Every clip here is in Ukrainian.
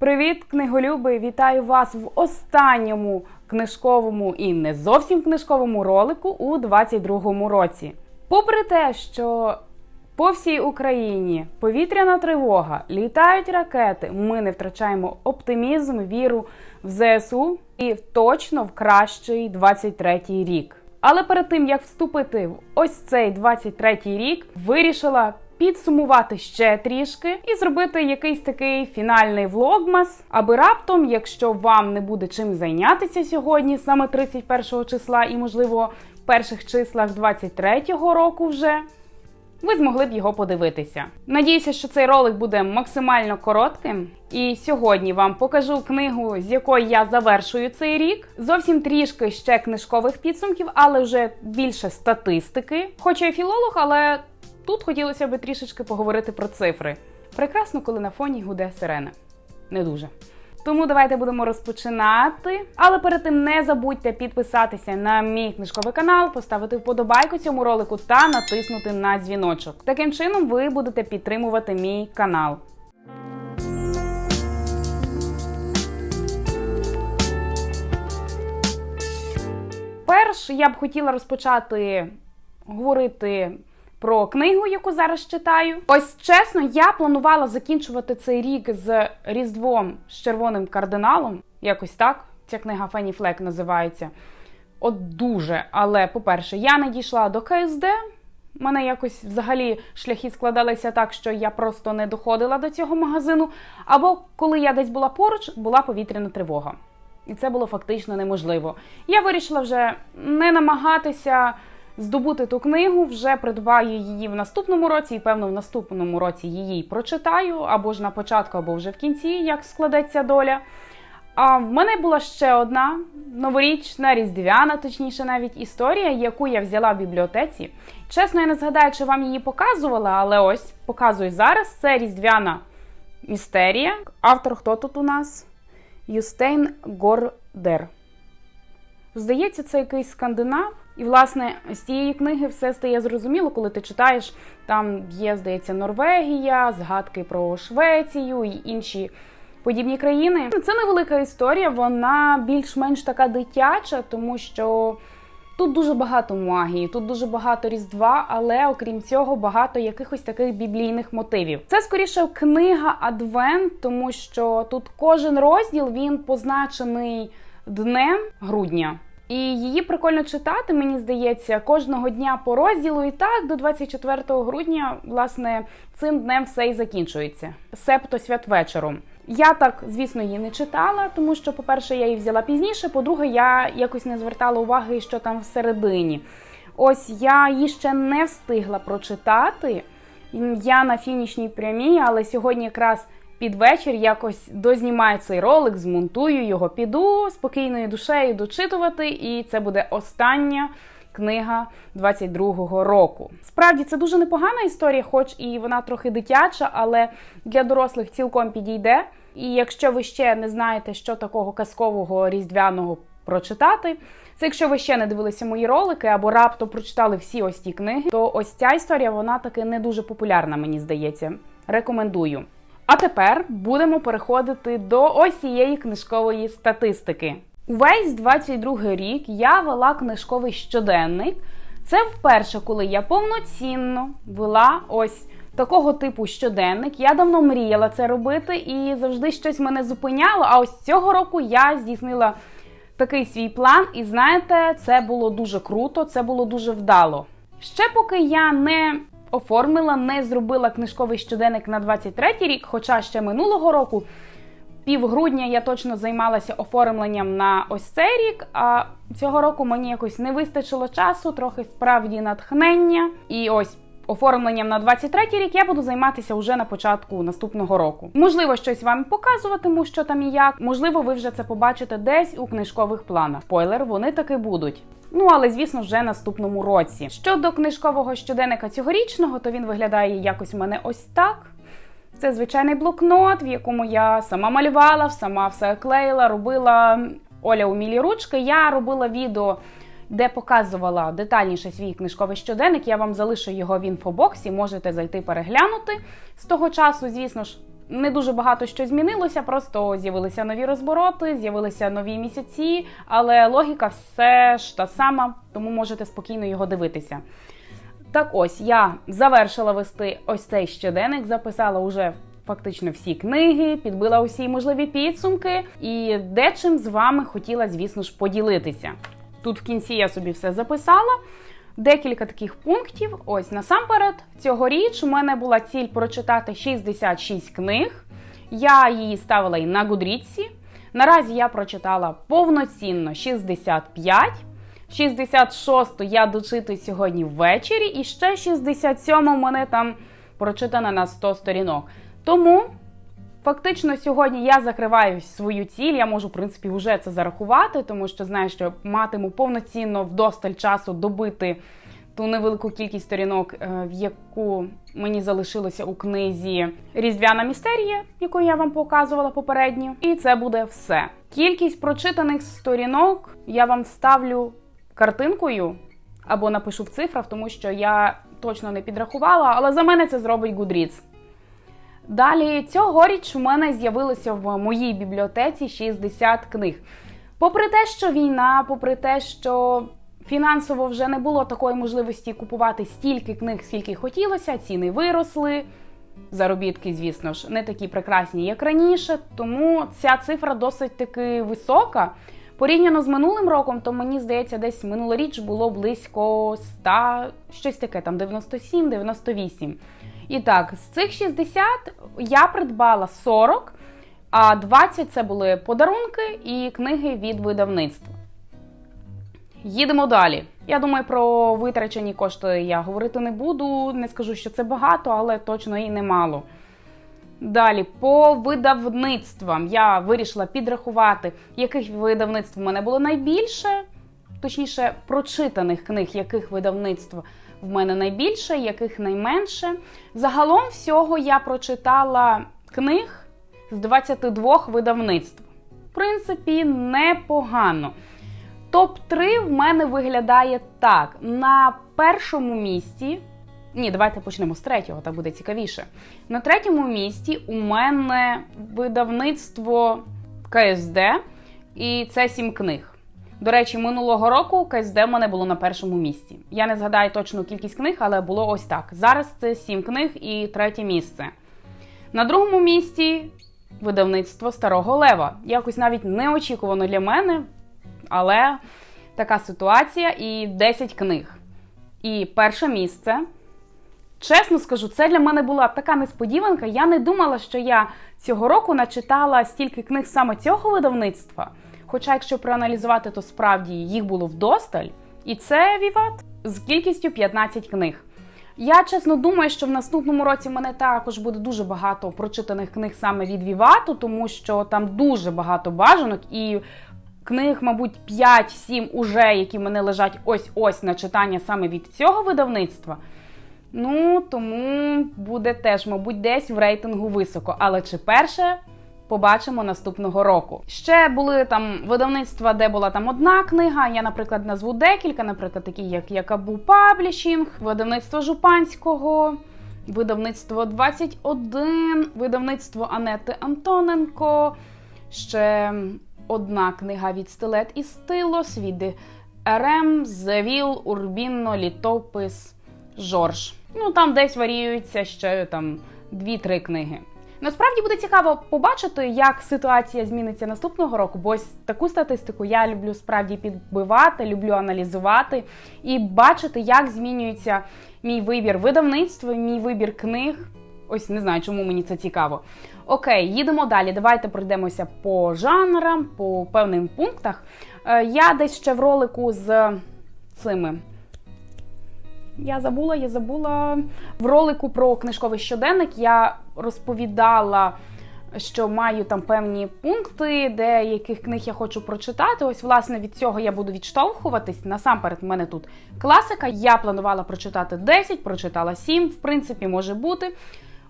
Привіт, книголюби! Вітаю вас в останньому книжковому і не зовсім книжковому ролику у 22-му році. Попри те, що по всій Україні повітряна тривога, літають ракети, ми не втрачаємо оптимізм, віру в ЗСУ і точно в кращий 23-й рік. Але перед тим як вступити в ось цей 23-й рік, вирішила підсумувати ще трішки і зробити якийсь такий фінальний влогмас, аби раптом, якщо вам не буде чим зайнятися сьогодні, саме 31 числа, і можливо в перших числах 23-го року вже. Ви змогли б його подивитися. Надіюся, що цей ролик буде максимально коротким. І сьогодні вам покажу книгу, з якої я завершую цей рік. Зовсім трішки ще книжкових підсумків, але вже більше статистики. Хоча я філолог, але тут хотілося б трішечки поговорити про цифри. Прекрасно, коли на фоні гуде сирена. Не дуже. Тому давайте будемо розпочинати. Але перед тим не забудьте підписатися на мій книжковий канал, поставити вподобайку цьому ролику та натиснути на дзвіночок. Таким чином ви будете підтримувати мій канал. Перш я б хотіла розпочати говорити про книгу, яку зараз читаю. Ось чесно, я планувала закінчувати цей рік з Різдвом з червоним кардиналом. Якось так. Ця книга Фенні Флек називається. От дуже. Але, по-перше, я не дійшла до КСД. У мене якось взагалі шляхи складалися так, що я просто не доходила до цього магазину. Або коли я десь була поруч, була повітряна тривога. І це було фактично неможливо. Я вирішила вже не намагатися здобути ту книгу, вже придбаю її в наступному році, і певно, в наступному році її прочитаю, або ж на початку, або вже в кінці, як складеться доля. А в мене була ще одна новорічна, різдвяна, точніше, навіть історія, яку я взяла в бібліотеці. Чесно, я не згадаю, чи вам її показувала, але ось показую зараз. Це різдвяна містерія. Автор хто тут у нас? Юстейн Гордер. Здається, це якийсь скандинав. І, власне, з цієї книги все стає зрозуміло, коли ти читаєш. Там є, здається, Норвегія, згадки про Швецію і інші подібні країни. Це невелика історія, вона більш-менш така дитяча, тому що тут дуже багато магії, тут дуже багато різдва, але окрім цього, багато якихось таких біблійних мотивів. Це скоріше книга Адвент, тому що тут кожен розділ він позначений днем грудня. І її прикольно читати, мені здається, кожного дня по розділу. І так до 24 грудня, власне, цим днем все і закінчується. Себто святвечором. Я так, звісно, її не читала, тому що, по-перше, я її взяла пізніше. По-друге, я якось не звертала уваги, що там всередині. Ось я її ще не встигла прочитати. Я на фінішній прямій, але сьогодні якраз під вечір якось дознімаю цей ролик, змонтую його, піду спокійною душею дочитувати, і це буде остання книга 22-го року. Справді це дуже непогана історія, хоч і вона трохи дитяча, але для дорослих цілком підійде. І якщо ви ще не знаєте, що такого казкового різдвяного прочитати. Це якщо ви ще не дивилися мої ролики або раптом прочитали всі ось ті книги, то ось ця історія вона таки не дуже популярна, мені здається. Рекомендую. А тепер будемо переходити до ось книжкової статистики. Увесь 22 рік я вела книжковий щоденник. Це вперше, коли я повноцінно вела ось такого типу щоденник. Я давно мріяла це робити і завжди щось мене зупиняло. А ось цього року я здійснила такий свій план, і знаєте, це було дуже круто, це було дуже вдало. Ще поки я не оформила, не зробила книжковий щоденник на 23-й рік, хоча ще минулого року, півгрудня я точно займалася оформленням на ось цей рік. А цього року мені якось не вистачило часу, трохи справді натхнення. І ось оформленням на 23-й рік я буду займатися вже на початку наступного року. Можливо, щось вам показуватиму, що там і як. Можливо, ви вже це побачите десь у книжкових планах. Спойлер, вони таки будуть. Ну, але звісно, вже наступному році. Щодо книжкового щоденника цьогорічного, то він виглядає якось у мене ось так. Це звичайний блокнот, в якому я сама малювала, сама все клеїла, робила Оля умілі ручки. Я робила відео, де показувала детальніше свій книжковий щоденник. Я вам залишу його в інфобоксі, можете зайти переглянути. З того часу, звісно ж, не дуже багато що змінилося, просто з'явилися нові розбороти, з'явилися нові місяці, але логіка все ж та сама, тому можете спокійно його дивитися. Так ось я завершила вести ось цей щоденник, записала уже фактично всі книги, підбила усі можливі підсумки і дечим з вами хотіла, звісно ж, поділитися. Тут в кінці я собі все записала. Декілька таких пунктів. Ось насамперед, цьогоріч у мене була ціль прочитати 66 книг. Я її ставила і на Гудріці. Наразі я прочитала повноцінно 65. 66 я дочитую сьогодні ввечері, і ще 67 у мене там прочитана на 100 сторінок. Тому фактично сьогодні я закриваю свою ціль. Я можу, в принципі, вже це зарахувати, тому що знаю, що матиму повноцінно вдосталь часу добити ту невелику кількість сторінок, е, в яку мені залишилося у книзі Різдвяна містерія, яку я вам показувала попередньо. І це буде все. Кількість прочитаних сторінок я вам ставлю картинкою або напишу в цифрах, тому що я точно не підрахувала, але за мене це зробить Goodreads. Далі цьогоріч у мене з'явилося в моїй бібліотеці 60 книг. Попри те, що війна, попри те, що фінансово вже не було такої можливості купувати стільки книг, скільки хотілося, ціни виросли. Заробітки, звісно ж, не такі прекрасні, як раніше, тому ця цифра досить таки висока. Порівняно з минулим роком, то мені здається, десь минулоріч було близько 100, щось таке, там 97-98. І так, з цих 60 я придбала 40, а 20 це були подарунки і книги від видавництва. Їдемо далі. Я думаю, про витрачені кошти я говорити не буду. Не скажу, що це багато, але точно і немало. Далі, по видавництвам я вирішила підрахувати, яких видавництв в мене було найбільше, точніше, прочитаних книг, яких видавництв в мене найбільше, яких найменше. Загалом всього я прочитала книг з 22 видавництв. В принципі, непогано. Топ-3 в мене виглядає так: на першому місці. Ні, давайте почнемо з третього, так буде цікавіше. На третьому місці у мене видавництво КСД, і це сім книг. До речі, минулого року КСД в мене було на першому місці. Я не згадаю точну кількість книг, але було ось так. Зараз це сім книг і третє місце. На другому місці видавництво Старого Лева. Якось навіть неочікувано для мене, але така ситуація і 10 книг. І перше місце. Чесно скажу, це для мене була така несподіванка. Я не думала, що я цього року начитала стільки книг саме цього видавництва. Хоча, якщо проаналізувати, то справді їх було вдосталь. І це Віват з кількістю 15 книг. Я чесно думаю, що в наступному році в мене також буде дуже багато прочитаних книг саме від Вівату, тому що там дуже багато бажанок і книг, мабуть, 5-7 уже, які мене лежать ось-ось на читання саме від цього видавництва. Ну, тому буде теж, мабуть, десь в рейтингу високо. Але чи перше побачимо наступного року? Ще були там видавництва, де була там одна книга. Я, наприклад, назву декілька, наприклад, такі, як Якабу Паблішінг, видавництво Жупанського, видавництво 21, видавництво Анети Антоненко. Ще одна книга від Стилет і Стилос від РМ, Зевіл, Урбінно, Літопис. Жорж. Ну там десь варіюється ще там дві-три книги. Насправді буде цікаво побачити, як ситуація зміниться наступного року, бо ось таку статистику я люблю справді підбивати, люблю аналізувати і бачити, як змінюється мій вибір видавництва, мій вибір книг. Ось не знаю, чому мені це цікаво. Окей, їдемо далі. Давайте пройдемося по жанрам, по певним пунктах. Е, Я десь ще в ролику з цими. Я забула, я забула в ролику про книжковий щоденник. Я розповідала, що маю там певні пункти, де яких книг я хочу прочитати. Ось, власне, від цього я буду відштовхуватись. Насамперед, в мене тут класика. Я планувала прочитати 10, прочитала 7, в принципі, може бути.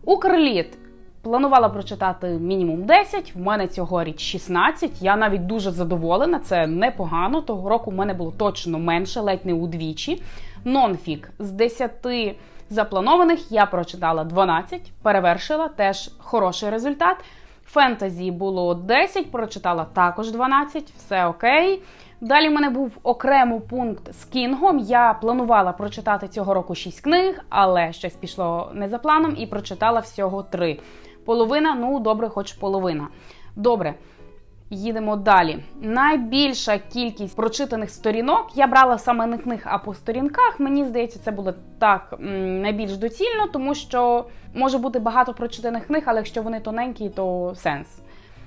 Укрліт. Планувала прочитати мінімум 10, в мене цьогоріч 16. Я навіть дуже задоволена, це непогано. Того року в мене було точно менше, ледь не удвічі. Нонфік з 10 Запланованих я прочитала 12, перевершила теж хороший результат. Фентезі було 10, прочитала також 12, все окей. Далі в мене був окремий пункт з Кінгом. Я планувала прочитати цього року 6 книг, але щось пішло не за планом і прочитала всього 3. Половина, ну добре, хоч половина. Добре. Їдемо далі. Найбільша кількість прочитаних сторінок я брала саме не книг, а по сторінках. Мені здається, це було так найбільш доцільно, тому що може бути багато прочитаних книг, але якщо вони тоненькі, то сенс.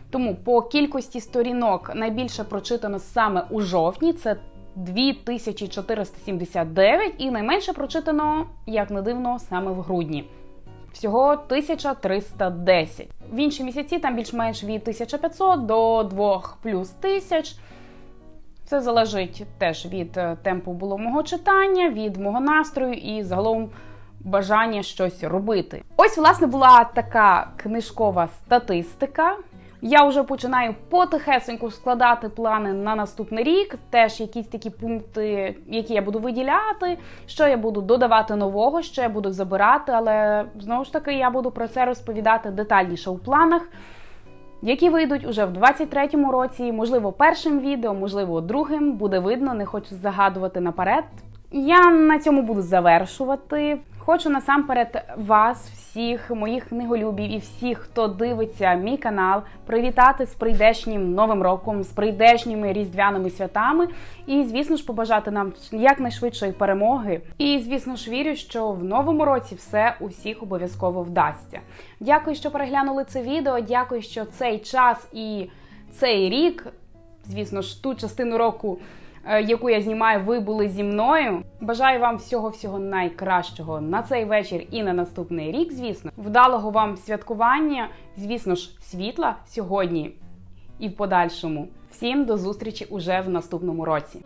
Тому по кількості сторінок найбільше прочитано саме у жовтні. Це 2479, і найменше прочитано, як не дивно, саме в грудні. Всього 1310. В інші місяці там більш-менш від 1500 до 2 плюс тисяч. Це залежить теж від е, темпу було мого читання, від мого настрою і загалом бажання щось робити. Ось, власне, була така книжкова статистика. Я вже починаю потихесеньку складати плани на наступний рік. Теж якісь такі пункти, які я буду виділяти, що я буду додавати нового, що я буду забирати. Але знову ж таки я буду про це розповідати детальніше у планах, які вийдуть уже в 23-му році. Можливо, першим відео, можливо, другим буде видно. Не хочу загадувати наперед. Я на цьому буду завершувати. Хочу насамперед вас, всіх моїх книголюбів і всіх, хто дивиться мій канал, привітати з прийдешнім новим роком, з прийдешніми різдвяними святами. І, звісно ж, побажати нам якнайшвидшої перемоги. І, звісно ж, вірю, що в новому році все усіх обов'язково вдасться. Дякую, що переглянули це відео. Дякую, що цей час і цей рік, звісно ж, ту частину року яку я знімаю, ви були зі мною. Бажаю вам всього всього найкращого на цей вечір і на наступний рік. Звісно, вдалого вам святкування, звісно ж, світла сьогодні і в подальшому. Всім до зустрічі уже в наступному році.